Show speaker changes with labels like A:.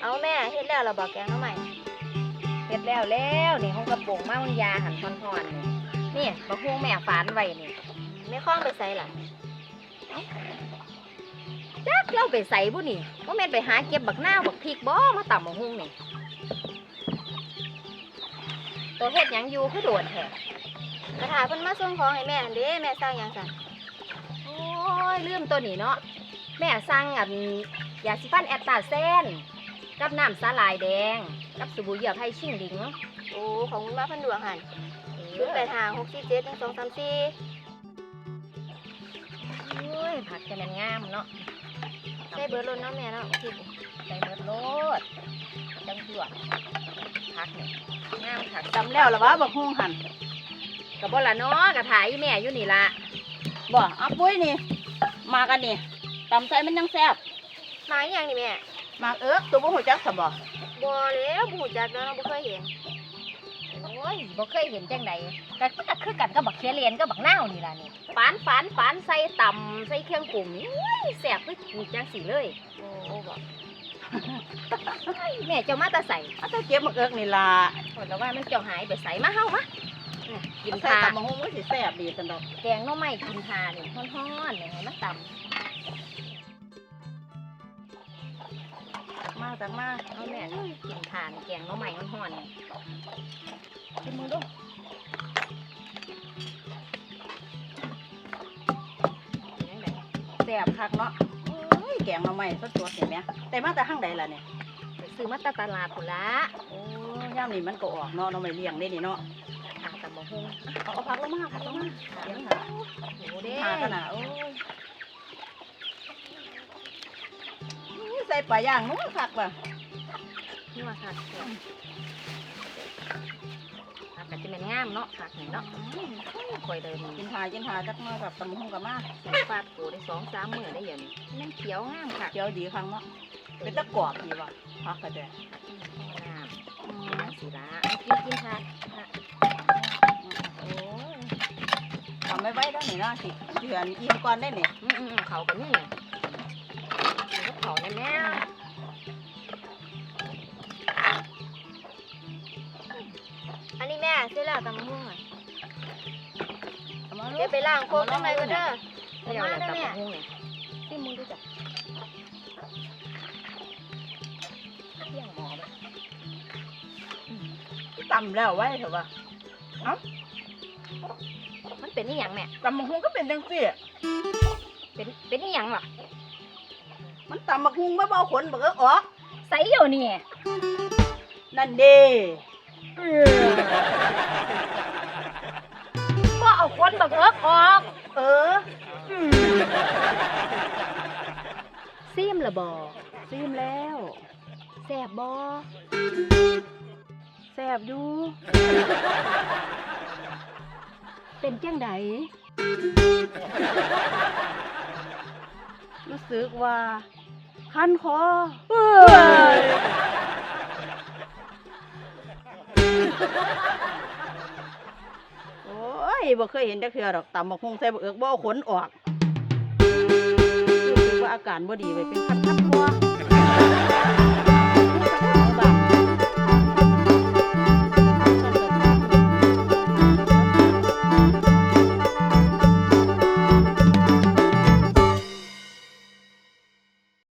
A: เอาแม่เฮ็ดแล้วเราบอกแกงน้องใหม่
B: เฮ็ดแล้วแล้วนี่ห้องกระโปรงมามันยาหันทอนๆนี่นี่บักฮวงแม่ฝานไว้นี่
A: ไม่คล้องไปใส่ล่ะ
B: จักเราไปใส่บุนี่ว่าแม่ไปหาเก็บบักหน้าบักพริกบ่มาต่ำบักฮวงนี่ตัวเฮ็ดยังอยู่คือโดดแท้
A: กระถาเพิ่นมาส่งของให้แม่นั่นเด้แม่สร้างยังสั่น
B: โอ้ยลืมตัวนี้เนาะ แม่สั่งอันยาสีฟันแอตตาเซนกับน้ำสาลายแดง กับสบู่เหยื่อไผ่ชิ่งดิง
A: โอ้ของคุณมาเพันดวงหันชุดไปทางหกสี่เจ็ดหนึ่งสองสามสี่
B: โอ้ยผักจะแม่นงามเนาะ
A: ใส่เบิร์ดรถเนาะแม่เนาะพริก
B: ใส่เบิดโลดจังหยวกผักนี่งามผัก
C: จำแล้วละวะบักฮุงหัน
B: กับบ่ละเนาะกระถายอีแม่อยู่นี่ละ
C: บ่เอาปุ้ยนี่ มากันนี่ ตำใส่มันยังแซ่บ
A: มาอหย่างนี่แม่
C: มากเอิกตัวบ่หูจักสบ่
A: บัวแล้วบุหูจักแล้วเราบ่เคยเห็น
B: โอ้ยบ่เคยเห็นจังใดก็ก็คือกันกับบักเขียเรียนกับบักนาวนี่ล่ะนี่ฝานฝานฝานใส่ตำใส่เครื่องปรุงนี่โอ้ยแซ่บคือนี่จังสีเลย
A: โอ้โอ้บอก
B: ไอ้แม่เจ้ามาแตาใส่
C: เอาแต่เก็บมาเอิกนี่ล่ะ
B: โอ้ยแล้วว่ามันเจ้าหายไปใส่มาเฮามาอื้อกิน
C: ใส่
B: ทา
C: ตำบักฮุงมันสิแซ่บดีซั่นดอก
B: แกงหน่อไม้กินทานี่ฮ้อนๆนี่ให้มันตำ
C: มาตักมา
B: เอาแม่กินทานแกงหน่อไม้ฮ้อนๆนี่กินมือดูเป็นจังได
C: แซ่บคักเนาะโอ้ยแกงหน่อไม้สดๆเห็นไหมแต่มาแต่ข้างใดล่ะเนี่ย
B: ไปซื้อมาตามตลาดพุ่นละ
C: โอ้ย่ามนี่มันก็ออกเนาะหน่อไม้เลี้ยงได้นี่เนาะ
B: หาตำบักหุ่ง
C: เอาเอาผักลงมาผักลงมา
B: หา
C: เลี้ยง
B: ห
C: ผัก
B: โอ้เด้
C: หาขนาดโอ้ยอู้ใส่ปลาย่างนู้นผักป่ะ
B: นี่ว่าผักเขียวผักก็จะเป็นงามเนาะผักนี่เนาะคอยเดิน
C: กินทากินทาจักหน้อยกับตำบักหุ่งกับมา
B: ใส่ฟาดโกได้สองสามมื้อได้อย่างนี้มันเขียวงามค่ะ
C: เจียวดีครั้งเนาะเป็นตะกรอบดีว่ะผักกระเดะ
B: งาม
C: อืม
B: งามสิละเอากินกินผักผัก
C: โอ้ยทำไม่ไหวแล้วนี่เนาะสิเดือนอิ่มก่อนได้นี่
B: อืมอืมอืมเขากันนี่เลยกินกับเขาแน่ แน่
A: อันนี้แม่ซื้อแล้วตำมะม่วงอะ
C: เอามา
A: เดี๋ยวไปล้างโคกข้างในก็เด้อ
B: เดี๋ยวเราจะตับหุ่งนี่ที่มึงดูจ้ะเที่ยงหมอไป
C: ตำแล้วไว้เถอะว่ะ
B: มันเป็นนี่ยังแม่
C: ตำบักหุ่งก็เป็นจังซี่
B: เป็นเป็นนี่ยังล่ะ
C: มันตำบักหุ่งไม่เบาขนบักเอิกออก
B: ใส่อยู่นี่
C: นั่นเด้
B: ก็เอาคนบักเอิกออก
C: เออ
B: ซิมละบอ
C: ซีมแล้ว
B: แสบบอ
C: แซ่บอยู่
B: เป็นจังได
C: รู้สึกว่าคันคอ โอ้ยบ่เคยเห็นจักเทื่อดอกตำบักหุ่งใส่บักเอิกบ่เอาขนออกรู้สึกว่าอาการบ่ดีไปเป็นคันคันตัว